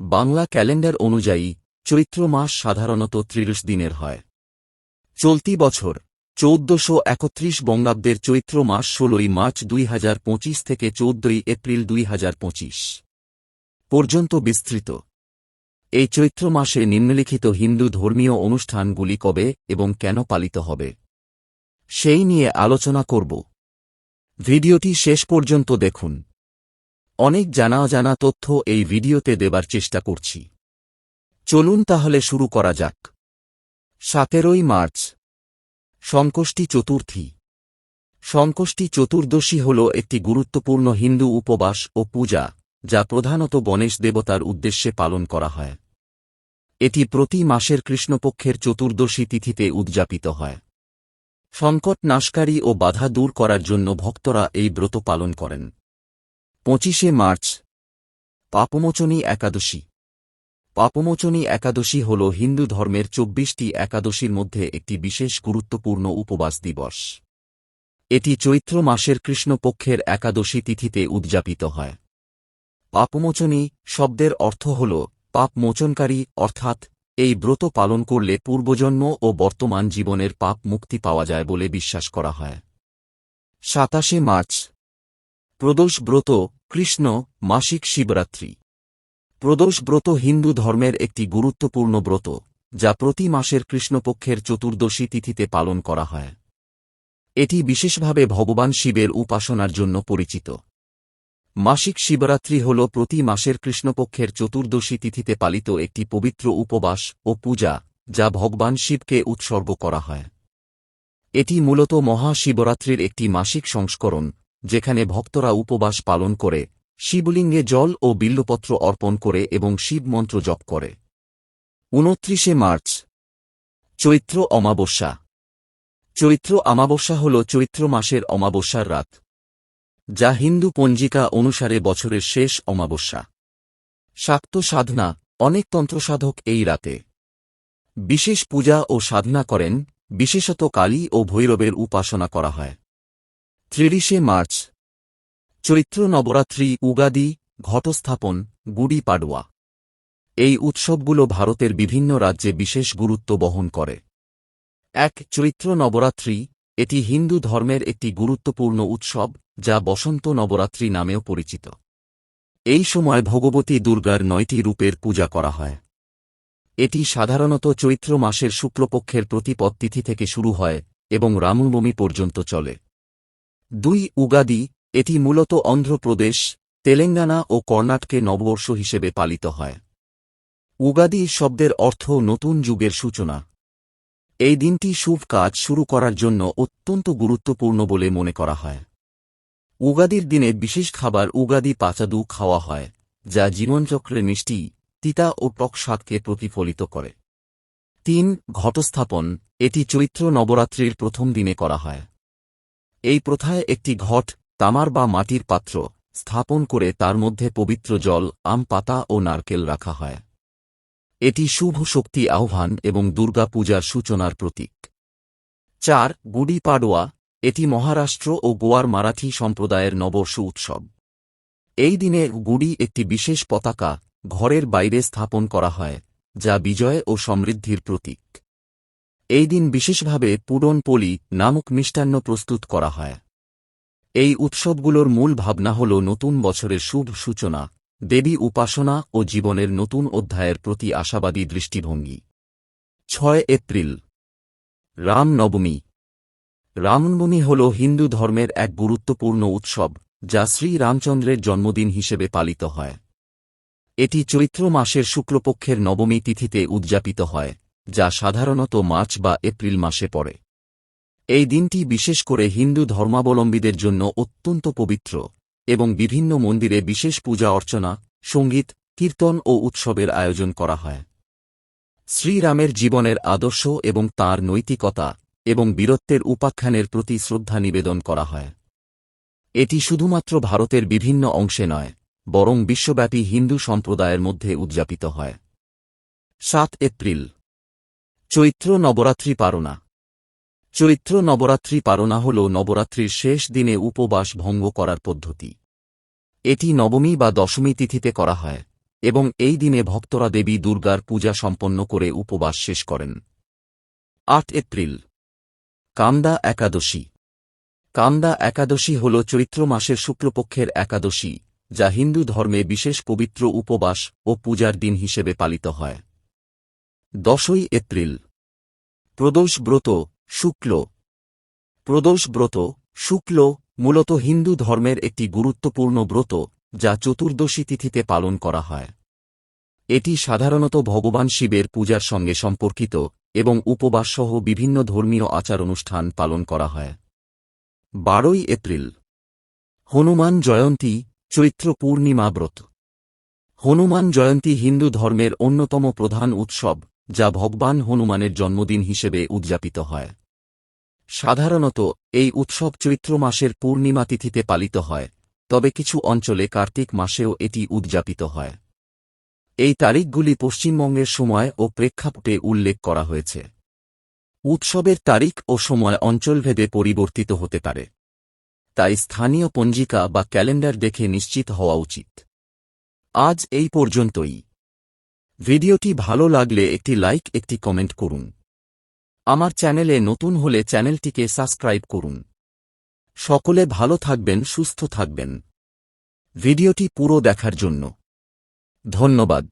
Bangla calendar অনুযায়ী, চৈত্র মাস সাধারণত ত্রিশ দিনের হয়। চলতি বছর, চৌদ্দশো একত্রিশ বঙ্গাব্দের চৈত্র মাস ষোলোই মার্চ দুই হাজার পঁচিশ থেকে চৌদ্দই এপ্রিল দুই হাজার পঁচিশ পর্যন্ত বিস্তৃত। এই চৈত্র মাসে নিম্নলিখিত হিন্দু ধর্মীয় অনুষ্ঠানগুলি কবে এবং কেন পালিত হবে? সেই নিয়ে আলোচনা করব। ভিডিওটি শেষ পর্যন্ত দেখুন। অনেক জানা অজানা তথ্য এই ভিডিওতে দেবার চেষ্টা করছি। চলুন তাহলে শুরু করা যাক। সতেরোই মার্চ। সংকষ্টি চতুর্থী। সংকষ্টি চতুর্দশী হল একটি গুরুত্বপূর্ণ হিন্দু উপবাস ও পূজা, যা প্রধানত গণেশ দেবতার উদ্দেশ্যে পালন করা হয়। এটি প্রতি মাসের কৃষ্ণপক্ষের চতুর্দশী তিথিতে উদযাপিত হয়। সংকট নাশকারী ও বাধা দূর করার জন্য ভক্তরা এই ব্রত পালন করেন। পঁচিশে মার্চ। পাপমোচনী একাদশী। পাপমোচনী একাদশী হল হিন্দু ধর্মের চব্বিশটি একাদশীর মধ্যে একটি বিশেষ গুরুত্বপূর্ণ উপবাস দিবস। এটি চৈত্র মাসের কৃষ্ণপক্ষের একাদশী তিথিতে উদযাপিত হয়। পাপমোচনী শব্দের অর্থ হল পাপ মোচনকারী, অর্থাৎ এই ব্রত পালন করলে পূর্বজন্ম ও বর্তমান জীবনের পাপ মুক্তি পাওয়া যায় বলে বিশ্বাস করা হয়। সাতাশে মার্চ। প্রদোষ ব্রত, কৃষ্ণ, মাসিক শিবরাত্রি। প্রদোষ ব্রত হিন্দু ধর্মের একটি গুরুত্বপূর্ণ ব্রত, যা প্রতি মাসের কৃষ্ণপক্ষের চতুর্দশী তিথিতে পালন করা হয়। এটি বিশেষভাবে ভগবান শিবের উপাসনার জন্য পরিচিত। মাসিক শিবরাত্রি হল প্রতি মাসের কৃষ্ণপক্ষের চতুর্দশী তিথিতে পালিত একটি পবিত্র উপবাস ও পূজা, যা ভগবান শিবকে উৎসর্গ করা হয়। এটি মূলত মহাশিবরাত্রির একটি মাসিক সংস্করণ যেখানে ভক্তরা উপবাস পালন করে, শিবলিঙ্গে জল ও বিল্লপত্র অর্পণ করে এবং শিব মন্ত্র জপ করে। উনত্রিশে মার্চ। চৈত্র অমাবস্যা। চৈত্র অমাবস্যা হল চৈত্র মাসের অমাবস্যার রাত, যা হিন্দু পঞ্জিকা অনুসারে বছরের শেষ অমাবস্যা। শাক্ত সাধনা, অনেক তন্ত্রসাধক এই রাতে। বিশেষ পূজা ও সাধনা করেন, বিশেষত কালী ও ভৈরবের উপাসনা করা হয়। ত্রিশে মার্চ। চৈত্র নবরাত্রি, উগাদি, ঘটস্থাপন, গুড়ি পাডুয়া। এই উৎসবগুলো ভারতের বিভিন্ন রাজ্যে বিশেষ গুরুত্ব বহন করে। এক, চৈত্র নবরাত্রি, এটি হিন্দু ধর্মের একটি গুরুত্বপূর্ণ উৎসব, যা বসন্ত নবরাত্রি নামেও পরিচিত। এই সময় ভগবতী দুর্গার নয়টি রূপের পূজা করা হয়। এটি সাধারণত চৈত্র মাসের শুক্লপক্ষের প্রতিপদ তিথি থেকে শুরু হয় এবং রামনবমী পর্যন্ত চলে। দুই উগাদি, এটি মূলত অন্ধ্রপ্রদেশ তেলেঙ্গানা ও কর্ণাটকে নববর্ষ হিসেবে পালিত হয়। উগাদি শব্দের অর্থ নতুন যুগের সূচনা। এই দিনটি শুভ কাজ শুরু করার জন্য অত্যন্ত গুরুত্বপূর্ণ বলে মনে করা হয়। উগাদির দিনে বিশেষ খাবার উগাদি পাচাদু খাওয়া হয়, যা জীবনচক্রে মিষ্টি, তিতা ও টক স্বাদকে প্রতিফলিত করে। তিন, ঘটস্থাপন, এটি চৈত্র নবরাত্রির প্রথম দিনে করা হয়। এই প্রথায় একটি ঘট, তামার বা মাটির পাত্র, স্থাপন করে তার মধ্যে পবিত্র জল, আম, পাতা ও নারকেল রাখা হয়। এটি শুভ শক্তি আহ্বান এবং দুর্গা পূজার সূচনার প্রতীক। চার, গুডি পাডোয়া, এটি মহারাষ্ট্র ও গোয়ার মারাঠি সম্প্রদায়ের নবর্ষ উৎসব। এই দিনে গুডি একটি বিশেষ পতাকা, ঘরের বাইরে স্থাপন করা হয়, যা বিজয় ও সমৃদ্ধির প্রতীক। এই দিন বিশেষভাবে পুডনপলি নামক মিষ্টান্ন প্রস্তুত করা হয়। এই উৎসবগুলোর মূল ভাবনা হল নতুন বছরের শুভ সূচনা, দেবী উপাসনা ও জীবনের নতুন অধ্যায়ের প্রতি আশাবাদী দৃষ্টিভঙ্গি। ছয় এপ্রিল, রামনবমী। রামনবমী হল হিন্দু ধর্মের এক গুরুত্বপূর্ণ উৎসব, যা শ্রী রামচন্দ্রের জন্মদিন হিসেবে পালিত হয়। এটি চৈত্র মাসের শুক্লপক্ষের নবমী তিথিতে উদযাপিত হয়। যা সাধারণত মার্চ বা এপ্রিল মাসে পড়ে। এই দিনটি বিশেষ করে হিন্দু ধর্মাবলম্বীদের জন্য অত্যন্ত পবিত্র এবং বিভিন্ন মন্দিরে বিশেষ পূজা অর্চনা, সংগীত, কীর্তন ও উৎসবের আয়োজন করা হয়। শ্রীরামের জীবনের আদর্শ এবং তার নৈতিকতা এবং বীরত্বের উপাখ্যানের প্রতি শ্রদ্ধা নিবেদন করা হয়। এটি শুধুমাত্র ভারতের বিভিন্ন অংশে নয়, বরং বিশ্বব্যাপী হিন্দু সম্প্রদায়ের মধ্যে উদযাপিত হয়। সাত এপ্রিল চৈত্র নবরাত্রি পারনা। চৈত্র নবরাত্রি পারনা হল নবরাত্রির শেষ দিনে উপবাস ভঙ্গ করার পদ্ধতি। এটি নবমী বা দশমী তিথিতে করা হয়, এবং এই দিনে ভক্তরা দেবী দুর্গার পূজা সম্পন্ন করে উপবাস শেষ করেন। আট এপ্রিল। কামদা একাদশী। কামদা একাদশী হল চৈত্র মাসের শুক্লপক্ষের একাদশী, যা হিন্দু ধর্মে বিশেষ পবিত্র উপবাস ও পূজার দিন হিসেবে পালিত হয়। দশই এপ্রিল। প্রদোষ ব্রত, শুক্ল। প্রদোষ ব্রত, শুক্ল মূলত হিন্দু ধর্মের একটি গুরুত্বপূর্ণ ব্রত, যা চতুর্দশী তিথিতে পালন করা হয়। এটি সাধারণত ভগবান শিবের পূজার সঙ্গে সম্পর্কিত এবং উপবাসসহ বিভিন্ন ধর্মীয় আচার অনুষ্ঠান পালন করা হয়। বারোই এপ্রিল। হনুমান জয়ন্তী, চৈত্র পূর্ণিমা ব্রত। হনুমান জয়ন্তী হিন্দু ধর্মের অন্যতম প্রধান উৎসব। যা ভগবান হনুমানের জন্মদিন হিসেবে উদযাপিত হয়। সাধারণত, এই উৎসব চৈত্র মাসের পূর্ণিমা তিথিতে পালিত হয়, তবে কিছু অঞ্চলে কার্তিক মাসেও এটি উদযাপিত হয়। এই তারিখগুলি পশ্চিমবঙ্গের সময় ও প্রেক্ষাপটে উল্লেখ করা হয়েছে। উৎসবের তারিখ ও সময় অঞ্চলভেদে পরিবর্তিত হতে পারে। তাই স্থানীয় পঞ্জিকা বা ক্যালেন্ডার দেখে নিশ্চিত হওয়া উচিত। আজ এই পর্যন্তই। ভিডিওটি ভালো লাগলে একটি লাইক, একটি কমেন্ট করুন। আমার চ্যানেলে নতুন হলে চ্যানেলটিকে সাবস্ক্রাইব করুন। সকলে ভালো থাকবেন, সুস্থ থাকবেন। ভিডিওটি পুরো দেখার জন্য। ধন্যবাদ।